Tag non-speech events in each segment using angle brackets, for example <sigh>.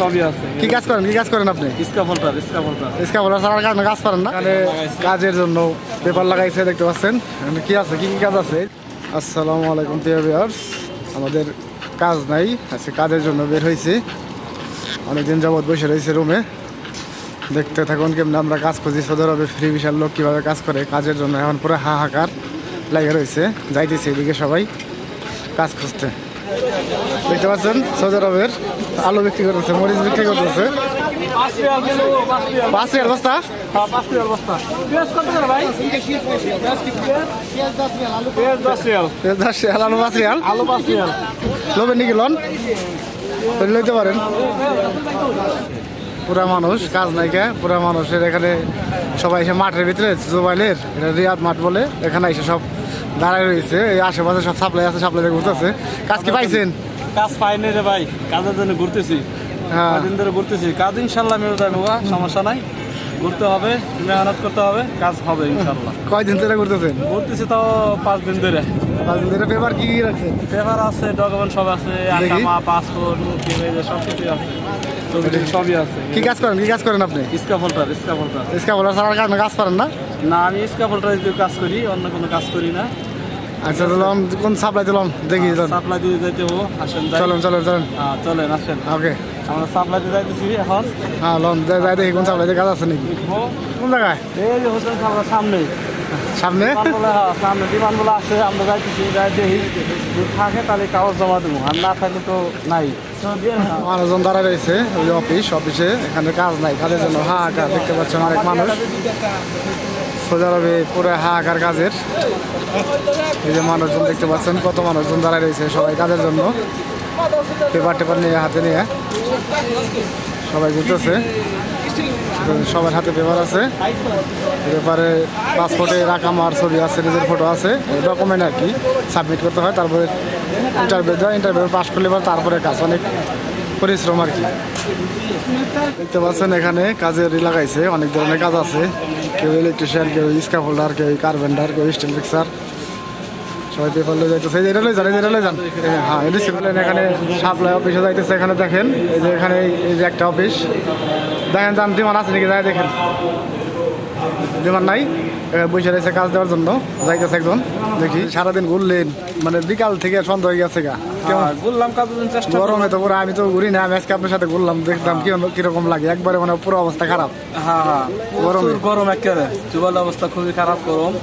সবই আছে। কি কাজ করেন? কি কাজ করেন আপনি? স্কাফল্টার স্কাফল্টার স্কাবলার ছাড়ার কারণে কাজ পারেন না? কাজের জন্য পেপার লাগাইছে দেখতে পাচ্ছেন। কি আছে? কি কি কাজ আছে? আসসালামু আলাইকুম প্রিয় আমাদের কাজ নাই। আজকে কাজের জন্য বের হয়েছি অনেকদিন যাবৎ বসে রয়েছে রুমে। দেখতে থাকুন কেমন আমরা কাজ খুঁজি। সৌদি আরবে ফ্রি বিশাল লোক কীভাবে কাজ করে। কাজের জন্য এখন পুরো হাহাকার লাগে রয়েছে। যাইতেছে এদিকে সবাই কাজ খুঁজতে। দেখতে পাচ্ছেন সৌদি আরবের আলু বিক্রি করতেছে মরিচ বিক্রি করতেছে। পাঁচ টাকার বস্তা? দশ রিয়াল আলু পাঁচ রিয়াল আলু পাঁচ রিয়াল লোবেন নাকি লন? লইতে পারেন। পুরা মানুষ কাজ নাই কে? পুরা মানুষের এখানে সবাই এসে মাঠের ভিতরে জোবাইলের এটা রিয়াদ মাঠ বলে এখানে এসে সব দাঁড়ায় রয়েছে। এই আশেপাশে সব সাপ্লাই আছে সাপ্লাই ঘুরতেছে। কাজ কি পাইছেন? কাজ পাইনি রে ভাই কাজের জন্য ঘুরতেছি। হ্যাঁ। কদিন ধরে ঘুরতেছি। কাজ ইনশাল্লাহ মেরে যাবে বাবা সমস্যা নাই। ঘুরতে হবে মেহনত করতে হবে কাজ হবে ইনশাল্লাহ। <laughs> কয়দিন ধরে ঘুরতেছেন? ঘুরতেছি তাও পাঁচ দিন ধরে। পাঁচ দিন ধরে পেপার কি কি রাখছেন? পেপার আছে ডকুমেন্ট সব আছে আকামা পাসপোর্ট সব কিছুই আছে। সবই আছে। কি কাজ করেন? কি কাজ করেন আপনি? স্কাফল্টার স্কাফল্টার কারণে কাজ পারেন না? না আমি স্কাফল্টার কাজ করি অন্য কোনো কাজ করি না। আচ্ছা চলুন কোন সাপ্লাই দিলাম দেখি সাপ্লাই দিয়ে যাইতে হব। আসেন চলুন চলুন চলুন। হ্যাঁ চলেন আসেন। ওকে। আমরা সাপ্লাই দিয়ে যাইতেছি এখন। হ্যাঁ লন যাই দেখি কোন সাপ্লাই কাজ আছে নাকি? কোন জায়গায়? এই যে হোসেন সাপ্লাই সামনে। সামনে? হ্যাঁ সামনে বিমান বলে আছে আমরা যাইতেছি যাই দেখি। যদি থাকে তাহলে কাগজ জমা দেবো। আর না থাকলে তো নাই। মানুষজন দাঁড়ায় রয়েছে ওই অফিস অফিসে এখানে কাজ নাই কাজের জন্য হাহাকার দেখতে পাচ্ছেন অনেক মানুষ। সোজা আরবে পুরো হাহাকার কাজের। এই যে মানুষজন দেখতে পাচ্ছেন, কত মানুষজন দাঁড়ায় রয়েছে সবাই কাজের জন্য। পেপার টেপার নিয়ে, হাতে নিয়ে সবাই ঘুরতেছে। সবার হাতে পেপার আছে। পেপারে পাসপোর্টে রাখামার ছবি আছে, নিজের ফটো আছে। ডকুমেন্ট আর কি সাবমিট করতে হয়, তারপরে ইন্টারভিউ দেওয়া ইন্টারভিউ পাস করলে তারপরে কাজ, অনেক পরিশ্রম আর কি। দেখতে পাচ্ছেন এখানে কাজের লাগাইছে, অনেক ধরনের কাজ আছে। কেউ ইলেকট্রিশিয়ান কেউ ইস্কা হোল্ডার কেউ কার্পেন্টার কেউ স্টিল মিক্সার সবাই পেপার লয়ে যাইতেছে। এটা লয়ে যান এটা লয়ে যান। হ্যাঁ এডিসি বলেন এখানে সাপ্লাই অফিসে যাইতেছে, এখানে দেখেন। এই যে এখানে, এই- যে একটা অফিস দেখেন দাম টিমান আছে নাকি, যাই দেখেন। বিমান নাই বসে রয়েছে কাজ দেওয়ার জন্য। যাইতেছে একজন দেখি। সারাদিন ঘুরলেন মানে বিকাল থেকে সন্ধ্যা হয়ে গেছে গা। জন্য চেষ্টা গরমে তো পুরো আমি তো ঘুরি না আমি আজকে আপনার সাথে ঘুরলাম দেখলাম কি কীরকম লাগে। একবারে মানে পুরো অবস্থা খারাপ। হ্যাঁ হ্যাঁ গরমে। গরম একেবারে। যুগল অবস্থা খুবই খারাপ গরম।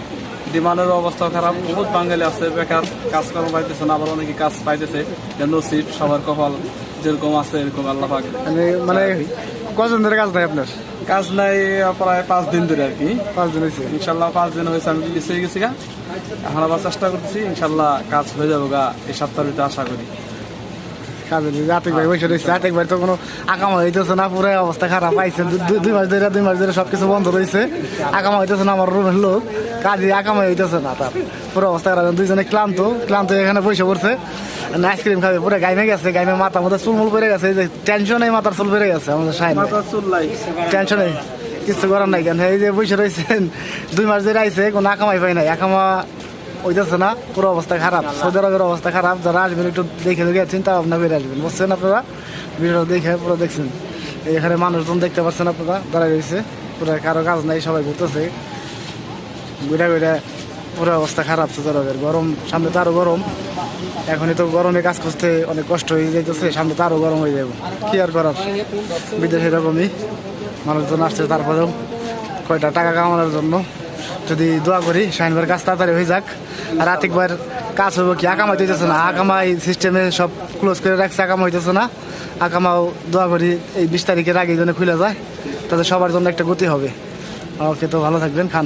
ডিমান্ডের অবস্থা খারাপ। বহুত বাঙালি আছে বেকার কাজ কর্ম পাইতেছে না আবার অনেকে কাজ পাইতেছে। যে নসিব সবার কপাল যেরকম আছে এরকম আল্লাহ পাক। মানে কজন ধরে কাজ নাই আপনার? কাজ নাই প্রায় পাঁচ দিন ধরে আর কি। পাঁচ দিন হয়েছে। ইনশাল্লাহ পাঁচ দিন হয়েছে আমি বিদেশে গেছি গা। এখন আবার চেষ্টা করতেছি ইনশাল্লাহ কাজ হয়ে যাব গা এই সপ্তাহের ভিতরে আশা করি। ভাই বসে রয়েছে আতিক ভাই তো কোনো আকামা হইতেছে না পুরো অবস্থা খারাপ পাইছে দুই মাস ধরে দুই মাস ধরে সবকিছু বন্ধ রয়েছে। আকামা হইতেছে না আমার রুমের লোক কাজে আকামা হইতেছে না তার। পুরো অবস্থা খারাপ দুইজনে ক্লান্ত ক্লান্ত এখানে বসে পড়ছে। আইসক্রিম খাবে পুরো গাইমে গেছে গাইমে মাথা মধ্যে চুলমুল পড়ে গেছে এই যে টেনশনে মাথার চুল বেড়ে গেছে আমাদের সাইন মাথা চুল্লাই টেনশনে কিছু করার নাই কেন? এই যে বসে রয়েছেন দুই মাস ধরে আইছে কোনো আকামাই পাই নাই। আকামা হইতেছে না পুরো অবস্থা খারাপ। সৌদি আরবের অবস্থা খারাপ যারা আসবেন একটু দেখে দেখে চিন্তা ভাবনা করে আসবেন। বুঝছেন আপনারা? ভিডিও দেখে পুরো দেখছেন। এখানে মানুষজন দেখতে পাচ্ছেন আপনারা দাঁড়ায় রয়েছে। পুরো কারও কাজ নাই সবাই ঘুরতেছে। ঘুরে ঘুরে পুরো অবস্থা খারাপ সৌদি আরবের গরম, সামনে তো আরও গরম। এখনই তো গরমে কাজ করতে অনেক কষ্ট হয়ে যাইতেছে, সামনে তো আরও গরম হয়ে যাবে কি আর করার? বিদেশে এরকমই। মানুষজন আসছে তারপরেও কয়টা টাকা কামানোর জন্য। যদি দোয়া করি শাহিনবার কাজ তাড়াতাড়ি হয়ে যাক। আর আতিকবার কাজ হইব কি আকামা দিতেছে না। আকামাই সিস্টেমে সব ক্লোজ করে রাখছে আকামা হইতেছে না। আকামাও দোয়া করি, এই বিশ তারিখের আগে যেন খুলে যায়। তাতে সবার জন্য একটা গতি হবে। ওকে, তো ভালো থাকবেন, খান।